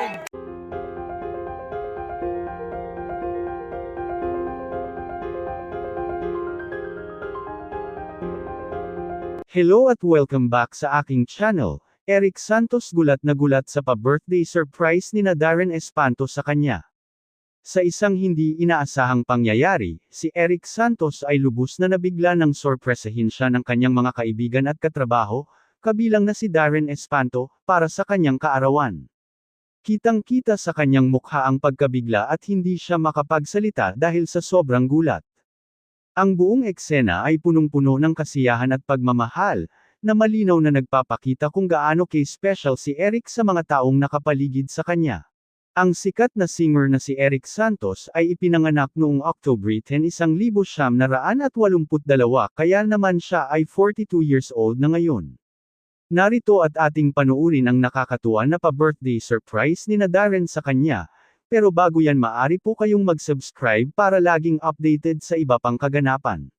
home. Hello at welcome back sa aking channel. Eric Santos gulat na gulat sa pa-birthday surprise ni na Darren Espanto sa kanya. Sa isang hindi inaasahang pangyayari, si Eric Santos ay lubos na nabigla ng sorpresahin siya ng kanyang mga kaibigan at katrabaho, kabilang na si Darren Espanto, para sa kanyang kaarawan. Kitang-kita sa kanyang mukha ang pagkabigla at hindi siya makapagsalita dahil sa sobrang gulat. Ang buong eksena ay punong-puno ng kasiyahan at pagmamahal, na malinaw na nagpapakita kung gaano kay special si Eric sa mga taong nakapaligid sa kanya. Ang sikat na singer na si Eric Santos ay ipinanganak noong October 10 1982 kaya naman siya ay 42 years old na ngayon. Narito at ating panuurin ang nakakatuwa na pa-birthday surprise ni Darren sa kanya, pero bago yan maari po kayong mag-subscribe para laging updated sa iba pang kaganapan.